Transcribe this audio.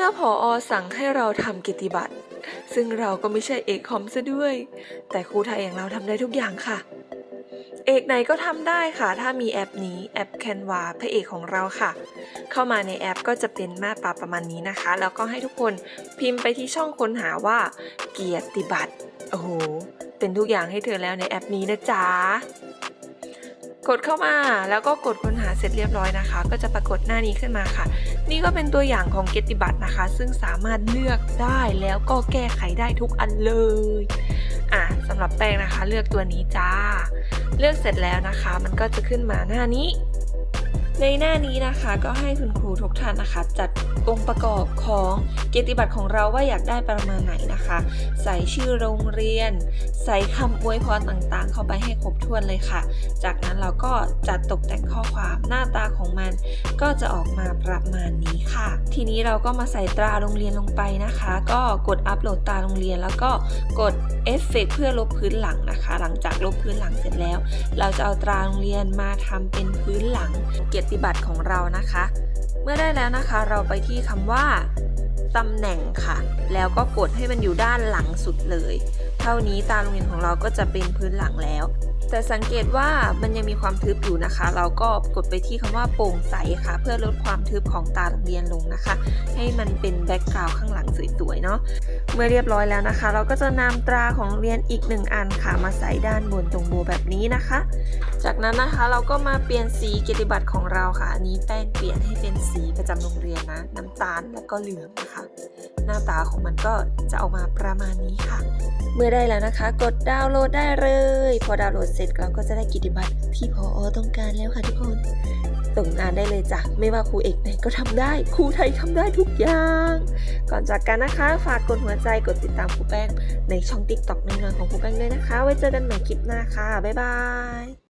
ื่อผออสั่งให้เราทำกิจบัตร ซึ่งเราก็ไม่ใช่เอกคอมซะด้วย แต่ครูไทยอย่างเราทำได้ทุกอย่างค่ะ เอกไหนก็ทำได้ค่ะ ถ้ามีแอปนี้แอป Canva พระเอกของเราค่ะ เข้ามาในแอปก็จะเป็นหน้าตาประมาณนี้นะคะ แล้วก็ให้ทุกคนพิมพ์ไปที่ช่องค้นหาว่า เกียรติบัตรโอ้โหเป็นทุกอย่างให้เธอแล้วในแอปนี้นะจ๊ะ กดเข้ามาแล้วก็กดค้นหาเสร็จเรียบร้อยนะคะ ก็จะปรากฏหน้านี้ขึ้นมาค่ะ นี่ก็เป็นตัวอย่างของเกียรติบัตรนะคะ ซึ่งสามารถเลือกได้แล้วก็แก้ไขได้ทุกอันเลยอะสำหรับแป้งนะคะ เลือกตัวนี้จ้า เลือกเสร็จแล้วนะคะ มันก็จะขึ้นมาหน้านี้ ในหน้านี้นะคะก็ให้คุณครูทุกท่านนะคะ จัดองค์ประกอบของเกียรติบัตรของเราว่าอยากได้ประมาณไหนนะคะ ใส่ชื่อโรงเรียน ใส่คำอวยพรต่างๆ เข้าไปให้ครบถ้วนเลยค่ะ จากนั้นเราก็จัดตกแต่งข้อความหน้าตาของมัน ก็จะออกมาประมาณนี้ค่ะ ทีนี้เราก็มาใส่ตราโรงเรียนลงไปนะคะ ก็กดอัปโหลดตราโรงเรียน แล้วก็กดเอฟเฟกเพื่อลบพื้นหลังนะคะ หลังจากลบพื้นหลังเสร็จแล้ว เราจะเอาตราโรงเรียนมาทำเป็นพื้นหลังเกียรติบัติของเรานะคะ เมื่อได้แล้วนะคะเราไปที่คำว่าตำแหน่งค่ะ แล้วก็กดให้มันอยู่ด้านหลังสุดเลย เท่านี้ตาโรงเรียนของเราก็จะเป็นพื้นหลังแล้ว แต่สังเกตว่ามันยังมีความทึบอยู่นะคะ เราก็กดไปที่คำว่าโปร่งใสค่ะ เพื่อลดความทึบของตาโรงเรียนลงนะคะ ให้มันเป็นแบ็กกราวด์ข้างหลังสวยๆเนาะเมื่อเรียบร้อยแล้วนะคะ เราก็จะนำตราของเรียนอีกหนึ่งอันค่ะมาใส่ด้านบนตรงโบแบบนี้นะคะ จากนั้นนะคะเราก็มาเปลี่ยนสีเกียรติบัตรของเราค่ะอันนี้แป้งเปลี่ยนให้เป็นสีประจำโรงเรียนนะน้ำตาลแล้วก็เหลืองนะคะ น้าตาของมันก็จะออกมาประมาณนี้ค่ะ เมื่อได้แล้วนะคะ กดดาวน์โหลดได้เลย พอดาวน์โหลดเสร็จเราก็จะได้กิจบัตรที่พออต้องการแล้วค่ะทุกคนส่งงานได้เลยจ้ะ ไม่ว่าครูเอกไหนก็ทำได้ ครูไทยทำได้ทุกอย่าง ก่อนจากกันนะคะ ฝากกดหัวใจกดติดตามครูแป้งในช่อง TikTok น้อยๆของครูแป้งด้วยนะคะ ไว้เจอกันใหม่คลิปหน้าค่ะบ๊ายบาย